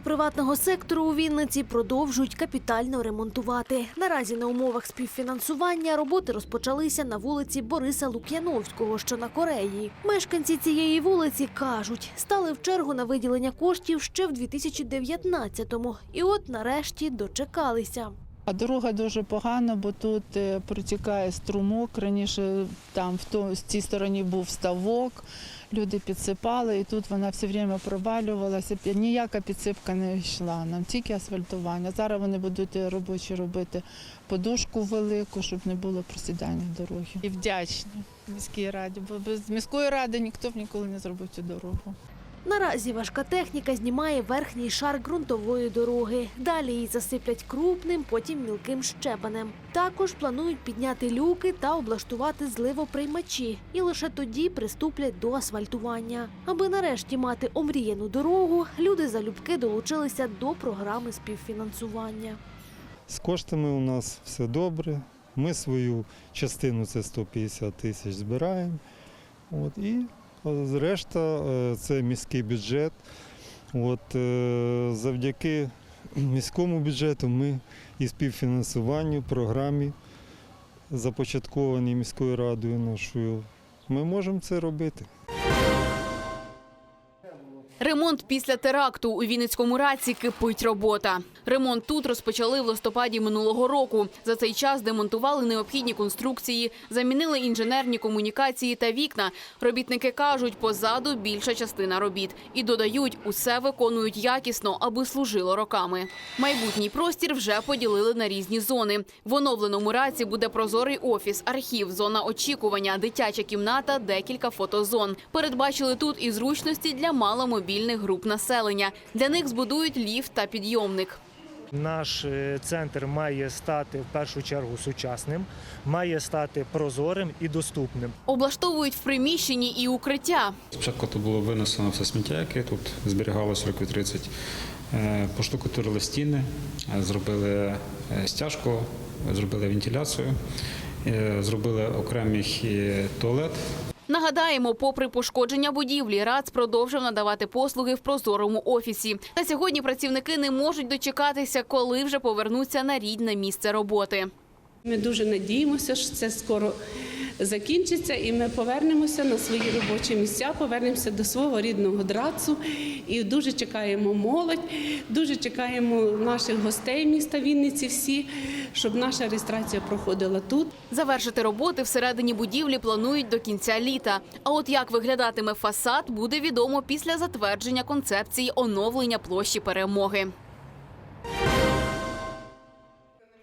приватного сектору у Вінниці продовжують капітально ремонтувати. Наразі на умовах співфінансування роботи розпочалися на вулиці Бориса Лук'яновського, що на Кореї. Мешканці цієї вулиці кажуть, стали в чергу на виділення коштів ще в 2019-му. І от нарешті дочекалися. А дорога дуже погана, бо тут е, протікає струмок. Раніше там в то, з цій стороні був ставок, люди підсипали, і тут вона все время провалювалася. Ніяка підсипка не йшла нам, тільки асфальтування. Зараз вони будуть е, робочі робити подушку велику, щоб не було просідання дороги. І вдячні міській раді, бо без міської ради ніхто б ніколи не зробив цю дорогу. Наразі важка техніка знімає верхній шар ґрунтової дороги. Далі її засиплять крупним, потім мілким щебенем. Також планують підняти люки та облаштувати зливоприймачі. І лише тоді приступлять до асфальтування. Аби нарешті мати омріяну дорогу, люди залюбки долучилися до програми співфінансування. З коштами у нас все добре. Ми свою частину, це 150 тисяч, збираємо. От, і е, решта е, це міський бюджет. От, е, завдяки міському бюджету ми і співфінансуванню програмі, започаткованій міською радою нашою, ми можемо це робити. Ремонт після теракту у Вінницькому раці кипить робота. Ремонт тут розпочали в листопаді минулого року. За цей час демонтували необхідні конструкції, замінили інженерні комунікації та вікна. Робітники кажуть, позаду більша частина робіт і додають, усе виконують якісно, аби служило роками. Майбутній простір вже поділили на різні зони. В оновленому раці буде прозорий офіс, архів, зона очікування, дитяча кімната, декілька фотозон. Передбачили тут і зручності для маломобільних груп населення. Для них збудують ліфт та підйомник. Наш е, центр має стати в першу чергу сучасним, має стати прозорим і доступним. Облаштовують в приміщенні і укриття. Спочатку тут було винесено все сміття, яке тут зберігалося років 30. Е, Поштукатурили стіни, е, зробили стяжку, зробили вентиляцію, зробили окремий туалет. Нагадаємо, попри пошкодження будівлі, РАЦ продовжив надавати послуги в прозорому офісі. На сьогодні працівники не можуть дочекатися, коли вже повернуться на рідне місце роботи. Ми дуже надіємося, що це скоро закінчиться, і ми повернемося на свої робочі місця, повернемося до свого рідного драцу. І дуже чекаємо молодь, дуже чекаємо наших гостей міста Вінниці всі, щоб наша реєстрація проходила тут. Завершити роботи всередині будівлі планують до кінця літа. А от як виглядатиме фасад, буде відомо після затвердження концепції оновлення площі перемоги.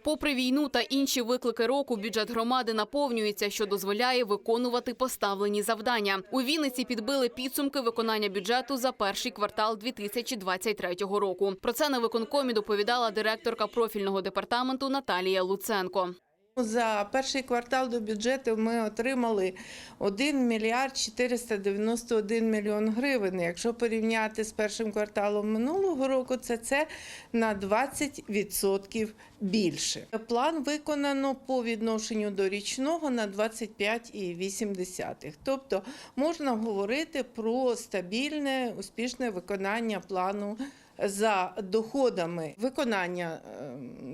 Попри війну та інші виклики року, бюджет громади наповнюється, що дозволяє виконувати поставлені завдання. У Вінниці підбили підсумки виконання бюджету за перший квартал 2023 року. Про це на виконкомі доповідала директорка профільного департаменту Наталія Луценко. За перший квартал до бюджету ми отримали 1 мільярд 491 мільйон гривень. Якщо порівняти з першим кварталом минулого року, це це на 20% більше. План виконано по відношенню до річного на 25,8. Тобто можна говорити про стабільне, успішне виконання плану за доходами виконання е,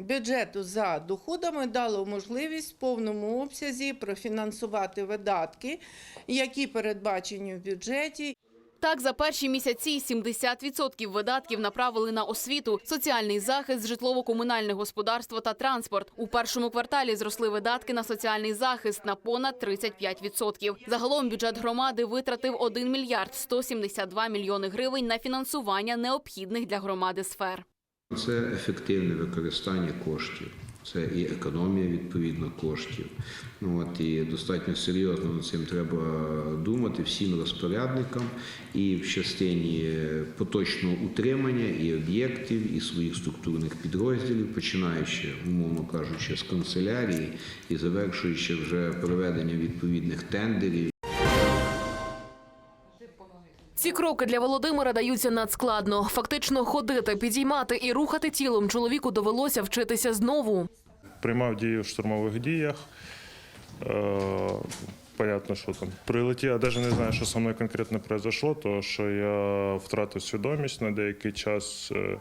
бюджету за доходами дало можливість в повному обсязі профінансувати видатки, які передбачені в бюджеті. Так, за перші місяці 70% видатків направили на освіту, соціальний захист, житлово-комунальне господарство та транспорт. У першому кварталі зросли видатки на соціальний захист на понад 35%. Загалом бюджет громади витратив 1 мільярд 172 мільйони гривень на фінансування необхідних для громади сфер. Це ефективне використання коштів, це і економія відповідно коштів. Ну, от, і достатньо серйозно над цим треба думати всім розпорядникам і в частині поточного утримання і об'єктів, і своїх структурних підрозділів, починаючи, умовно кажучи, з канцелярії і завершуючи вже проведення відповідних тендерів. Ці кроки для Володимира даються надскладно. Фактично ходити, підіймати і рухати тілом чоловіку довелося вчитися знову. приймав дію в штурмових діях. Е, понятно, що там прилетів. Я навіть не знаю, що зі мною конкретно произошло, тому що я втратив свідомість на деякий час, е,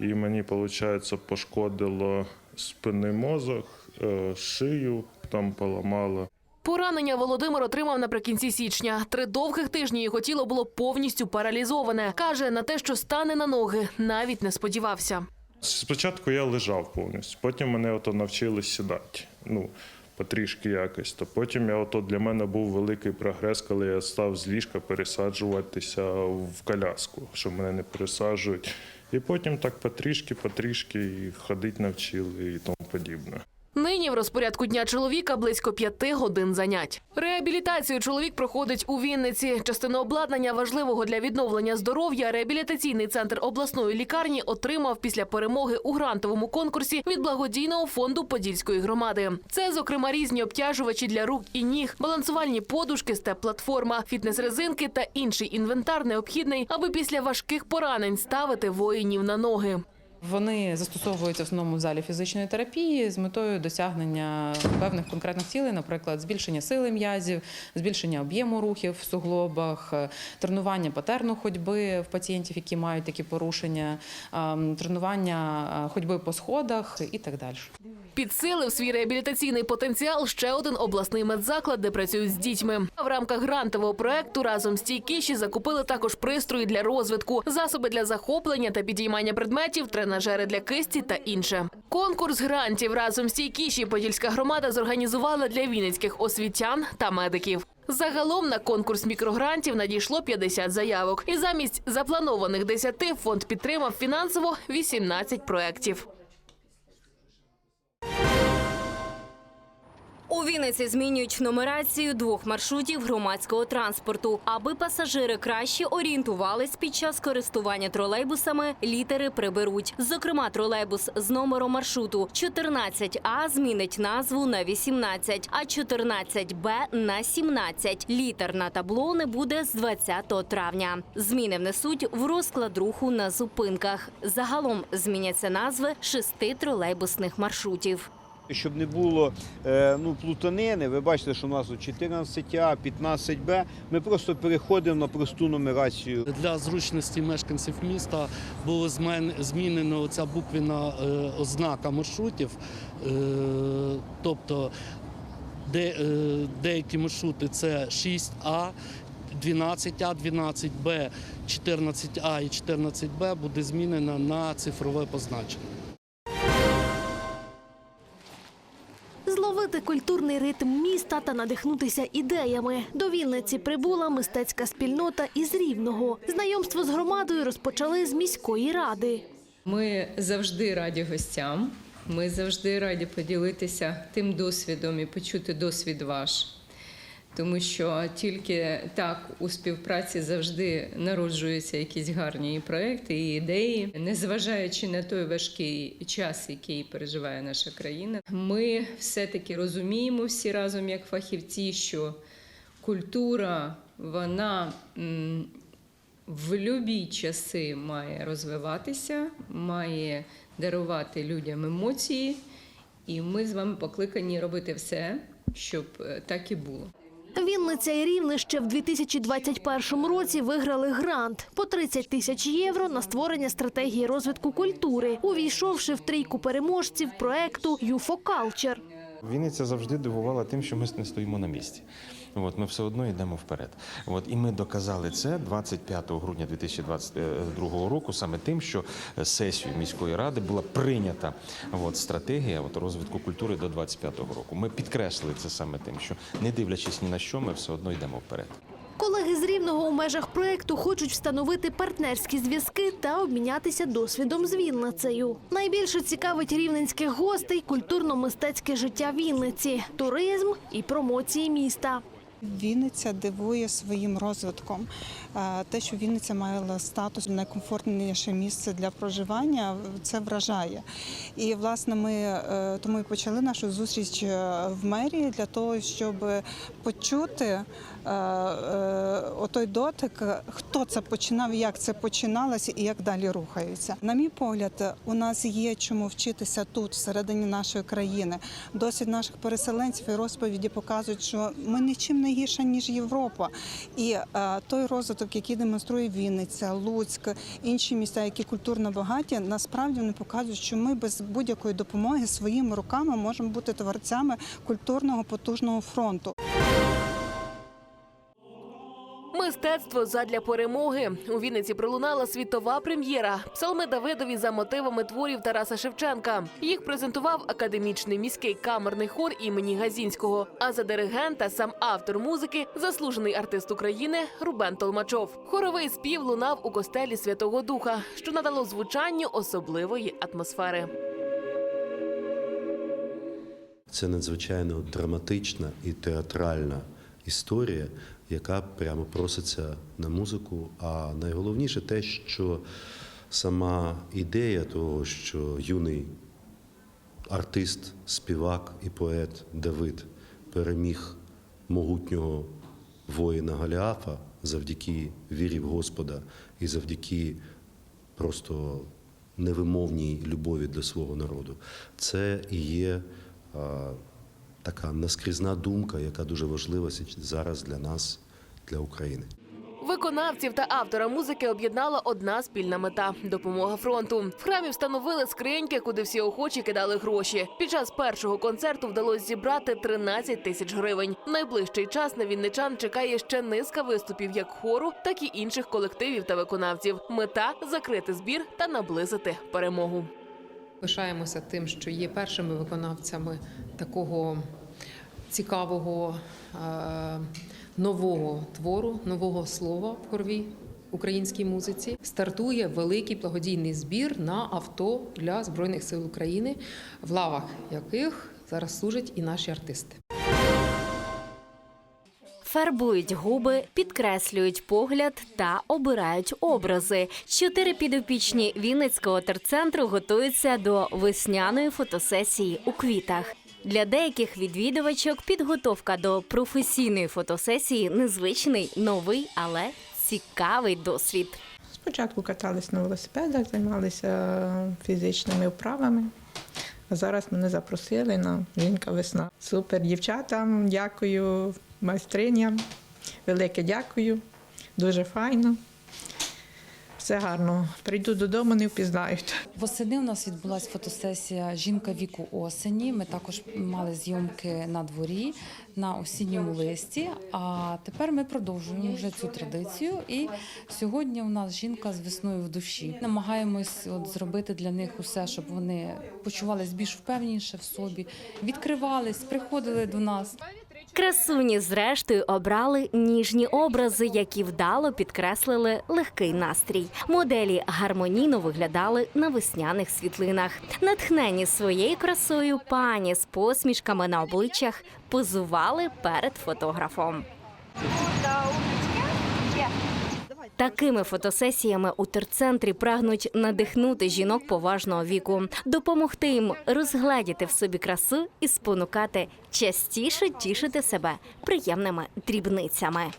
і мені, виходить, пошкодило спинний мозок, е, шию там поламало. Поранення Володимир отримав наприкінці січня. Три довгих тижні його тіло було повністю паралізоване. Каже, на те, що стане на ноги, навіть не сподівався. Спочатку я лежав повністю, потім мене ото навчили сідати. Ну, потрішки якось. То потім я ото для мене був великий прогрес, коли я став з ліжка пересаджуватися в коляску, що мене не пересаджують. І потім так потрішки, потрішки і ходити навчили і тому подібне. Нині в розпорядку дня чоловіка близько п'яти годин занять. Реабілітацію чоловік проходить у Вінниці. Частину обладнання важливого для відновлення здоров'я реабілітаційний центр обласної лікарні отримав після перемоги у грантовому конкурсі від благодійного фонду Подільської громади. Це, зокрема, різні обтяжувачі для рук і ніг, балансувальні подушки, степ-платформа, фітнес-резинки та інший інвентар необхідний, аби після важких поранень ставити воїнів на ноги. Вони застосовуються в основному залі фізичної терапії з метою досягнення певних конкретних цілей, наприклад, збільшення сили м'язів, збільшення об'єму рухів в суглобах, е, тренування патерну ходьби в пацієнтів, які мають такі порушення, тренування е, ходьби по сходах і так далі. Підсилив свій реабілітаційний потенціал ще один обласний медзаклад, де працюють з дітьми. В рамках грантового проекту разом стійкіші закупили також пристрої для розвитку, засоби для захоплення та підіймання предметів, тренажери для кисті та інше. Конкурс грантів разом стійкіші Подільська громада зорганізувала для вінницьких освітян та медиків. Загалом на конкурс мікрогрантів надійшло 50 заявок, і замість запланованих 10 фонд підтримав фінансово 18 проєктів. У Вінниці змінюють нумерацію двох маршрутів громадського транспорту, аби пасажири краще орієнтувались під час користування тролейбусами. Літери приберуть. Зокрема, тролейбус з номером маршруту 14А змінить назву на 18, а 14Б на 17. Літер на табло не буде з 20 травня. Зміни внесуть в розклад руху на зупинках. Загалом зміняться назви шести тролейбусних маршрутів. Щоб не було е, ну, плутанини, ви бачите, що у нас 14А, 15Б. Ми просто переходимо на просту нумерацію. Для зручності мешканців міста було змен- змінено ця буквена е, ознака маршрутів. Е, тобто де, деякі маршрути це 6А, 12А, 12Б, 14А і 14Б буде змінено на цифрове позначення. Ритм міста та надихнутися ідеями. До Вінниці прибула мистецька спільнота із Рівного. Знайомство з громадою розпочали з міської ради. Ми завжди раді гостям. Ми завжди раді поділитися тим досвідом і почути досвід ваш. Тому що тільки так у співпраці завжди народжуються якісь гарні проекти і ідеї, незважаючи на той важкий час, який переживає наша країна. Ми все-таки розуміємо всі разом, як фахівці, що культура вона в любі часи має розвиватися, має дарувати людям емоції, і ми з вами покликані робити все, щоб е, так і було. Вінниця і Рівне ще в 2021 році виграли грант по 30 тисяч євро на створення стратегії розвитку культури, увійшовши в трійку переможців проекту «ЮФО Калчер». Вінниця завжди дивувала тим, що ми не стоїмо на місці. От ми все одно йдемо вперед. От і ми доказали це 25 грудня 2022 року, саме тим, що сесією міської ради була прийнята от, стратегія от, розвитку культури до 25 року. Ми підкреслили це саме тим, що не дивлячись ні на що, ми все одно йдемо вперед. Колеги з Рівного у межах проекту хочуть встановити партнерські зв'язки та обмінятися досвідом з Вінницею. Найбільше цікавить рівненських гостей культурно-мистецьке життя Вінниці, туризм і промоції міста. Вінниця дивує своїм розвитком. Е, Те, що Вінниця має статус найкомфортніше місце для проживання, це вражає. І власне ми е, тому і почали нашу зустріч е, в мерії для того, щоб почути отой дотик, хто це починав, як це починалося і як далі рухаються. На мій погляд, у нас є чому вчитися тут, всередині нашої країни. Досвід наших переселенців і розповіді показують, що ми нічим не гірше, ніж Європа. І е, той розвиток, який демонструє Вінниця, Луцьк, інші міста, які культурно багаті, насправді вони показують, що ми без будь-якої допомоги своїми руками можемо бути творцями культурного потужного фронту. Мистецтво задля перемоги у Вінниці пролунала світова прем'єра. Псалми Давидові за мотивами творів Тараса Шевченка. Їх презентував академічний міський камерний хор імені Газінського. А за диригента сам автор музики, заслужений артист України Рубен Толмачов. Хоровий спів лунав у костелі Святого Духа, що надало звучанню особливої атмосфери. Це надзвичайно драматична і театральна історія, яка прямо проситься на музику. А найголовніше те, що сама ідея того, що юний артист, співак і поет Давид переміг могутнього воїна Галіафа завдяки вірі в Господа і завдяки просто невимовній любові для свого народу. Це і є така наскрізна думка, яка дуже важлива зараз для нас, для України. Виконавців та автора музики об'єднала одна спільна мета допомога фронту. В храмі встановили скриньки, куди всі охочі кидали гроші. Під час першого концерту вдалося зібрати 13 тисяч гривень. Найближчий час на вінничан чекає ще низка виступів як хору, так і інших колективів та виконавців. Мета закрити збір та наблизити перемогу. Пишаємося тим, що є першими виконавцями такого цікавого е, нового твору, нового слова в хоровій українській музиці. Стартує великий благодійний збір на авто для Збройних сил України, в лавах яких зараз служать і наші артисти. Фарбують губи, підкреслюють погляд та обирають образи. Чотири підопічні Вінницького терцентру готуються до весняної фотосесії у квітах. Для деяких відвідувачок підготовка до професійної фотосесії незвичний, новий, але цікавий досвід. Спочатку катались на велосипедах, займалися фізичними вправами. А зараз мене запросили на жінка весна. Супер дівчатам, дякую майстриням. Велике дякую. Дуже файно. Все гарно. Прийду додому, не впізнають. Восени у нас відбулася фотосесія Жінка віку осені. Ми також мали зйомки на дворі на осінньому листі. А тепер ми продовжуємо вже цю традицію. І сьогодні у нас жінка з весною в душі. Намагаємось от зробити для них усе, щоб вони почувались більш впевніше в собі, відкривались, приходили до нас. Красуні, зрештою, обрали ніжні образи, які вдало підкреслили легкий настрій. Моделі гармонійно виглядали на весняних світлинах. Натхнені своєю красою, пані з посмішками на обличчях позували перед фотографом. Такими фотосесіями у терцентрі прагнуть надихнути жінок поважного віку, допомогти їм розгледіти в собі красу і спонукати частіше тішити себе приємними дрібницями.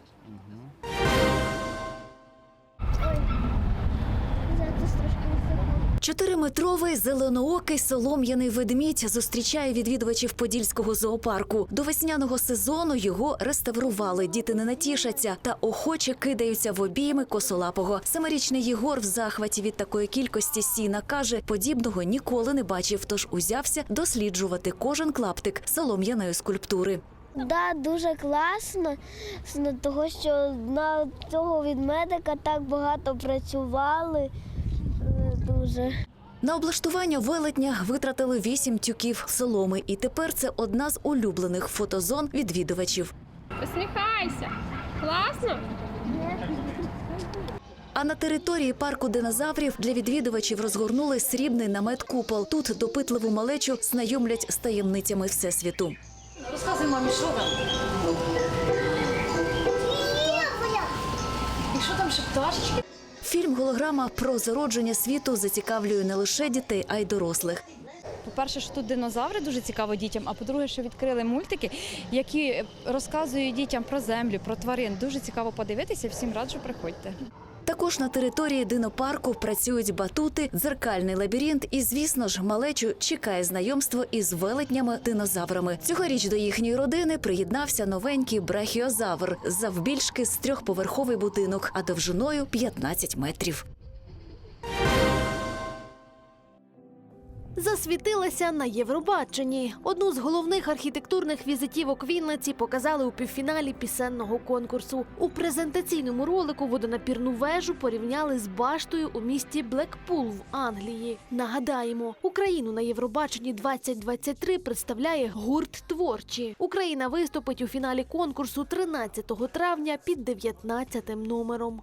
Чотириметровий зеленоокий солом'яний ведмідь зустрічає відвідувачів подільського зоопарку. До весняного сезону його реставрували. Діти не натішаться та охоче кидаються в обійми косолапого. Семирічний Єгор в захваті від такої кількості сіна каже, подібного ніколи не бачив, тож узявся досліджувати кожен клаптик солом'яної скульптури. Да, дуже класно, того, що на цього відмедика так багато працювали. Дуже. На облаштування велетня витратили вісім тюків соломи, і тепер це одна з улюблених фотозон відвідувачів. Посміхайся. Класно? А на території парку динозаврів для відвідувачів розгорнули срібний намет купол. Тут допитливу малечу знайомлять з таємницями всесвіту. Розказуй мамі, що там? І що там ще пташечки? Фільм Голограма про зародження світу зацікавлює не лише дітей, а й дорослих. По-перше, що тут динозаври дуже цікаво дітям. А по-друге, що відкрили мультики, які розказують дітям про землю, про тварин. Дуже цікаво подивитися. Всім раджу, приходьте. Також на території динопарку працюють батути, дзеркальний лабіринт і, звісно ж, малечу чекає знайомство із велетнями динозаврами. Цьогоріч до їхньої родини приєднався новенький брахіозавр завбільшки з трьохповерховий будинок, а довжиною 15 метрів. Засвітилася на Євробаченні. Одну з головних архітектурних візитівок Вінниці показали у півфіналі пісенного конкурсу. У презентаційному ролику водонапірну вежу порівняли з баштою у місті Блекпул в Англії. Нагадаємо, Україну на Євробаченні 2023 представляє гурт творчі. Україна виступить у фіналі конкурсу 13 травня під 19 номером.